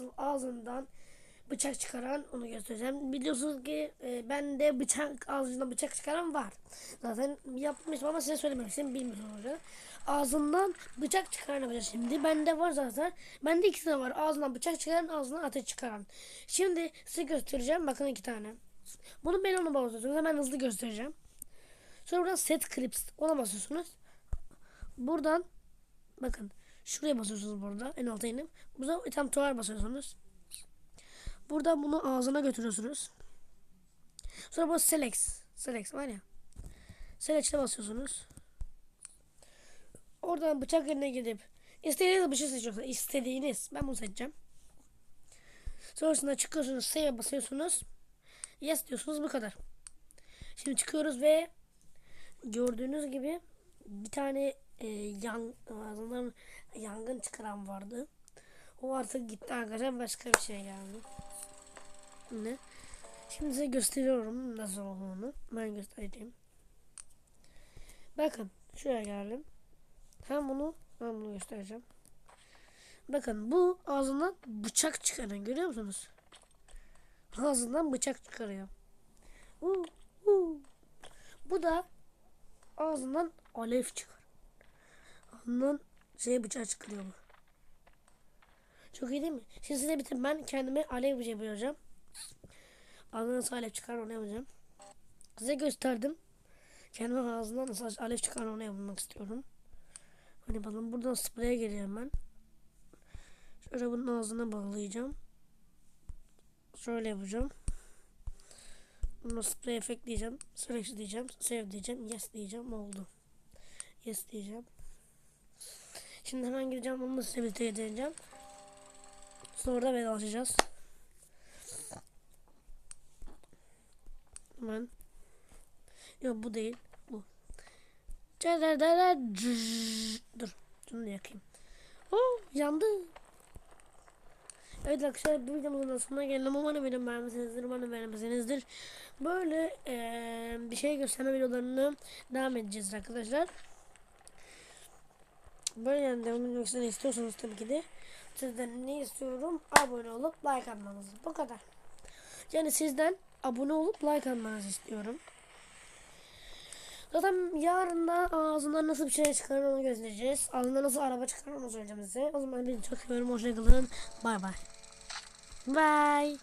nasıl ağzından bıçak çıkaran onu göstereceğim. Biliyorsunuz ki e, ben de bıçak ağzından bıçak çıkaran var. Zaten yapmıştım ama size söylememiştim bilmiyorum hocam. Ağzından bıçak çıkaran yapacağız şimdi. Bende var zaten. Bende iki tane var. Ağzından bıçak çıkaran, ağzından ateş çıkaran. Şimdi size göstereceğim. Bakın iki tane. Bunu ben onu basıyorsunuz. Hemen hızlı göstereceğim. Sonra buradan set clips. Ona basıyorsunuz. Buradan bakın şuraya basıyorsunuz burada en alta inip. Burada item tuvar basıyorsunuz. Buradan bunu ağzına götürüyorsunuz. Sonra bu select. Select var ya. Select'e basıyorsunuz. Oradan bıçak yerine gidip istediğiniz bir şey seçiyorsunuz. İstediğiniz. Ben bunu seçeceğim. Sonrasında çıkıyorsunuz. Save'e basıyorsunuz. Yes diyorsunuz bu kadar. Şimdi çıkıyoruz ve gördüğünüz gibi bir tane e, yan, yangın çıkaran vardı. O artık gitti arkadaşlar başka bir şey geldi. Ne? Şimdi size gösteriyorum nasıl olduğunu. Ben göstereceğim. Bakın şuraya geldim. Hem bunu ben bunu göstereceğim. Bakın bu ağzından bıçak çıkaran görüyor musunuz? Ağzından bıçak çıkarıyor. Uh, uh. Bu da ağzından alev çıkar. Ağzından şey bıçağı çıkarıyor bu. Çok iyi değil mi? Şimdi size bitir. Ben kendime alev bıçağı yapacağım. Ağzından nasıl alev çıkar onu yapacağım. Size gösterdim. Kendime ağzından nasıl alev çıkar onu yapmak istiyorum. Hani bakalım buradan spreye geleceğim ben. Şöyle bunun ağzına bağlayacağım. Şöyle yapacağım. Bunu spray efekt diyeceğim. Select diyeceğim. Save diyeceğim. Yes diyeceğim. Oldu. Yes diyeceğim. Şimdi hemen gideceğim. Bunu da size birlikte edeceğim. Sonra da vedalaşacağız. Hemen. Yok bu değil. Bu. Dur. Şunu da yakayım. Oh yandı. Evet arkadaşlar bu videomuzun sonuna geldim. Umarım benim beğenmişsinizdir. Umarım beğenmişsinizdir. Böyle eee, bir şey gösterme videolarını devam edeceğiz arkadaşlar. Böyle devam etmek istiyorsanız tabii ki de sizden ne istiyorum? Abone olup like atmanızı. Bu kadar. Yani sizden abone olup like atmanızı istiyorum. Zaten yarın da ağzından nasıl bir şey çıkar onu göstereceğiz. Ağzından nasıl araba çıkar onu söyleyeceğim size. O zaman beni çok seviyorum. Hoşçakalın. Bay bay. Bye.